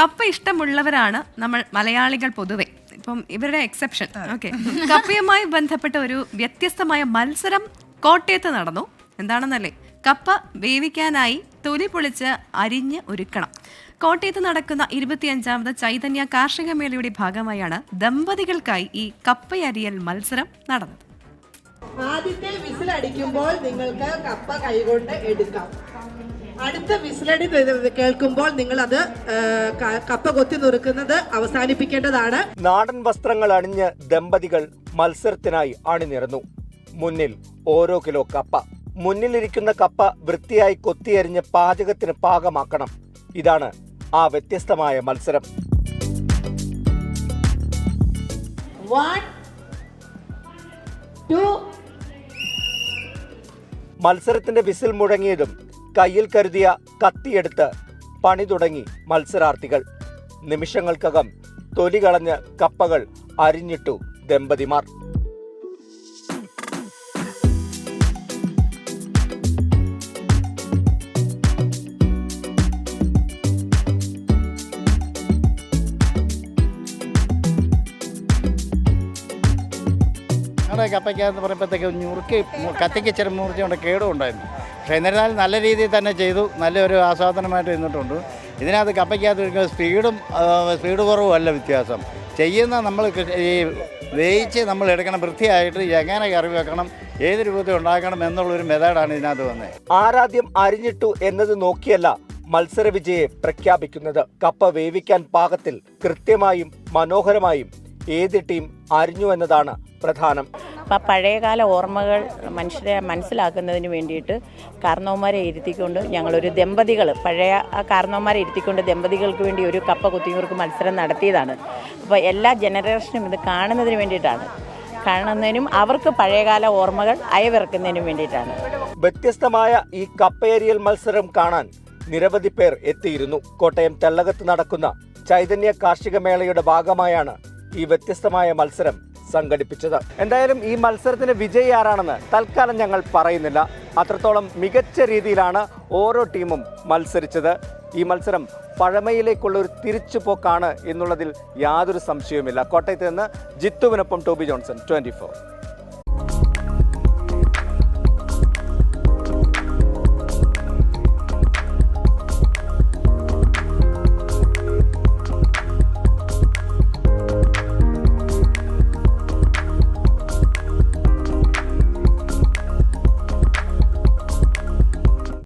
കപ്പ ഇഷ്ടമുള്ളവരാണ് നമ്മൾ മലയാളികൾ പൊതുവെ. ഇപ്പം ഇവരുടെ എക്സെപ്ഷൻ ഓക്കെ കപ്പയുമായി ബന്ധപ്പെട്ട ഒരു വ്യത്യസ്തമായ മത്സരം കോട്ടയത്ത് നടന്നു. എന്താണെന്നല്ലേ? കപ്പ വേവിക്കാനായി തൊലി പൊളിച്ച് അരിഞ്ഞ് ഒരുക്കണം. കോട്ടയത്ത് നടക്കുന്ന ഇരുപത്തിയഞ്ചാമത് ചൈതന്യ കാർഷിക മേളയുടെ ഭാഗമായാണ് ദമ്പതികൾക്കായി ഈ കപ്പയരിയൽ മത്സരം നടന്നത്. ആദ്യത്തെ വിസിൽ അടിക്കുമ്പോൾ നിങ്ങൾക്ക് കപ്പ കൈകൊണ്ട് എടുക്കാം. അടുത്ത വിസിലടി കേൾക്കുമ്പോൾ നിങ്ങൾ അത് കപ്പ കൊത്തി നുറുക്കുന്നത് അവസാനിപ്പിക്കേണ്ടതാണ്. നാടൻ വസ്ത്രങ്ങൾ അണിഞ്ഞ് ദമ്പതികൾ മത്സരത്തിനായി അണിനിരന്നു. മുന്നിൽ ഓരോ കിലോ കപ്പ. മുന്നിലിരിക്കുന്ന കപ്പ വൃത്തിയായി കൊത്തിയരിഞ്ഞ് പാചകത്തിന് പാകമാക്കണം. ഇതാണ് ആ വ്യത്യസ്തമായ മത്സരം. മത്സരത്തിന്റെ വിസിൽ മുഴങ്ങിയതും കയ്യിൽ കരുതിയ കത്തിയെടുത്ത് പണി തുടങ്ങി മത്സരാർത്ഥികൾ. നിമിഷങ്ങൾക്കകം തൊലി കളഞ്ഞ് കപ്പകൾ അരിഞ്ഞിട്ടു ദമ്പതിമാർ. ഞങ്ങളുടെ കപ്പയ്ക്കകത്ത് പറയുമ്പോഴത്തേക്ക് ഞുറുക്കി കത്തിക്ക് ഇച്ചിരി മൂർച്ചയുണ്ട് കേടും ഉണ്ടായിരുന്നു പക്ഷേ എന്നിരുന്നാലും നല്ല രീതിയിൽ തന്നെ ചെയ്തു. നല്ലൊരു ആസ്വാദനമായിട്ട് ഇരുന്നിട്ടുണ്ട് ഇതിനകത്ത് കപ്പയ്ക്കകത്ത് ഒരിക്കലും സ്പീഡും സ്പീഡ് കുറവും അല്ല വ്യത്യാസം. ചെയ്യുന്ന നമ്മൾ ഈ വേയിച്ച് നമ്മൾ എടുക്കണം വൃത്തിയായിട്ട് എങ്ങനെ കറി വെക്കണം ഏത് രൂപത്തിൽ ഉണ്ടാക്കണം എന്നുള്ളൊരു മെത്തേഡാണ് ഇതിനകത്ത് വന്നത് ആരാദ്യം അരിഞ്ഞിട്ടു എന്നത് നോക്കിയല്ല മത്സര വിജയെ പ്രഖ്യാപിക്കുന്നത്. കപ്പ വേവിക്കാൻ പാകത്തിൽ കൃത്യമായും മനോഹരമായും ഏത് ടീം അരിഞ്ഞു എന്നതാണ് പ്രധാനം. അപ്പം പഴയകാല ഓർമ്മകൾ മനുഷ്യരെ മനസ്സിലാക്കുന്നതിന് വേണ്ടിയിട്ട് കാരണവന്മാരെ ഇരുത്തിക്കൊണ്ട് ഞങ്ങളൊരു ദമ്പതികൾ പഴയ കാരണവന്മാരെ ഇരുത്തിക്കൊണ്ട് ദമ്പതികൾക്ക് വേണ്ടി ഒരു കപ്പ കുത്തിയൂർക്ക് മത്സരം നടത്തിയതാണ്. അപ്പോൾ എല്ലാ ജനറേഷനും ഇത് കാണുന്നതിന് വേണ്ടിയിട്ടാണ്. കാണുന്നതിനും അവർക്ക് പഴയകാല ഓർമ്മകൾ അയവിറക്കുന്നതിനും വേണ്ടിയിട്ടാണ്. വ്യത്യസ്തമായ ഈ കപ്പേരിയൽ മത്സരം കാണാൻ നിരവധി പേർ എത്തിയിരുന്നു. കോട്ടയം തെള്ളകത്ത് നടക്കുന്ന ചൈതന്യ കാർഷിക മേളയുടെ ഭാഗമായാണ് ഈ വ്യത്യസ്തമായ മത്സരം സംഘടിപ്പിച്ചത്. എന്തായാലും ഈ മത്സരത്തിന് വിജയി ആരാണെന്ന് തൽക്കാലം ഞങ്ങൾ പറയുന്നില്ല. അത്രത്തോളം മികച്ച രീതിയിലാണ് ഓരോ ടീമും മത്സരിച്ചത്. ഈ മത്സരം പഴമയിലേക്കുള്ള ഒരു തിരിച്ചുപോക്കാണ് എന്നുള്ളതിൽ യാതൊരു സംശയവുമില്ല. കോട്ടയത്ത് നിന്ന് ജിത്തുവിനൊപ്പം ടോബി ജോൺസൺ ട്വന്റി